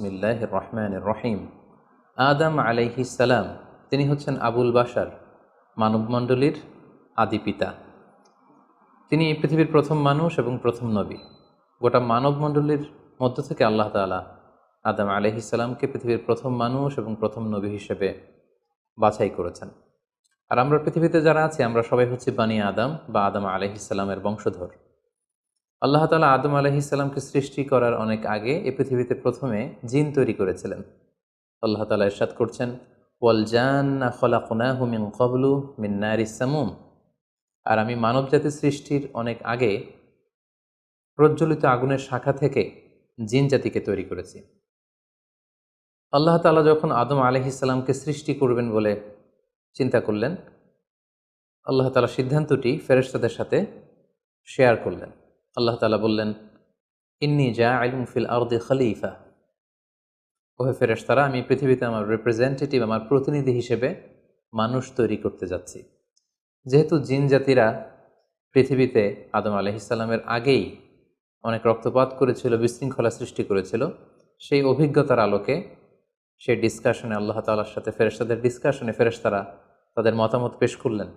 বিসমিল্লাহ রহমান রহিম। আদম সালাম, তিনি হচ্ছেন আবুল বাশার, মানবমণ্ডলীর আদি পিতা। তিনি পৃথিবীর প্রথম মানুষ এবং প্রথম নবী। গোটা মানবমণ্ডলীর মধ্য থেকে আল্লাহ তালা আদম আলহিসাল্লামকে পৃথিবীর প্রথম মানুষ এবং প্রথম নবী হিসেবে বাছাই করেছেন। আর আমরা পৃথিবীতে যারা আছি, আমরা সবাই হচ্ছি বানি আদম বা আদম আলহিসাল্লামের বংশধর। আল্লাহ তালা আদম আলহিসাল্লামকে সৃষ্টি করার অনেক আগে এ পৃথিবীতে প্রথমে জিন তৈরি করেছিলেন। আল্লাহ তালা ইরশাদ করছেন, ওয়াল জান্না খলাকুনাহু মিন কবলু মিন নারিস সামুম। আর আমি মানব জাতির সৃষ্টির অনেক আগে প্রজ্বলিত আগুনের শাখা থেকে জিন জাতিকে তৈরি করেছি। আল্লাহ তালা যখন আদম আলহিসাল্লামকে সৃষ্টি করবেন বলে চিন্তা করলেন, আল্লাহ তালা সিদ্ধান্তটি ফেরেশতাদের সাথে শেয়ার করলেন। আল্লাহ তালা বললেন, ইন্নি জা আলম ফিল আর্দে খলিফা। ওহে ফেরেশতারা, আমি পৃথিবীতে আমার রিপ্রেজেন্টেটিভ আমার প্রতিনিধি হিসেবে মানুষ তৈরি করতে যাচ্ছি। যেহেতু জিন জাতিরা পৃথিবীতে আদম আলহিসাল্লামের আগেই অনেক রক্তপাত করেছিল, বিশৃঙ্খলা সৃষ্টি করেছিল, সেই অভিজ্ঞতার আলোকে, সেই ডিসকাশনে আল্লাহ তালার সাথে ফেরেশতাদের ডিসকাশনে ফেরেশতারা তাদের মতামত পেশ করলেন।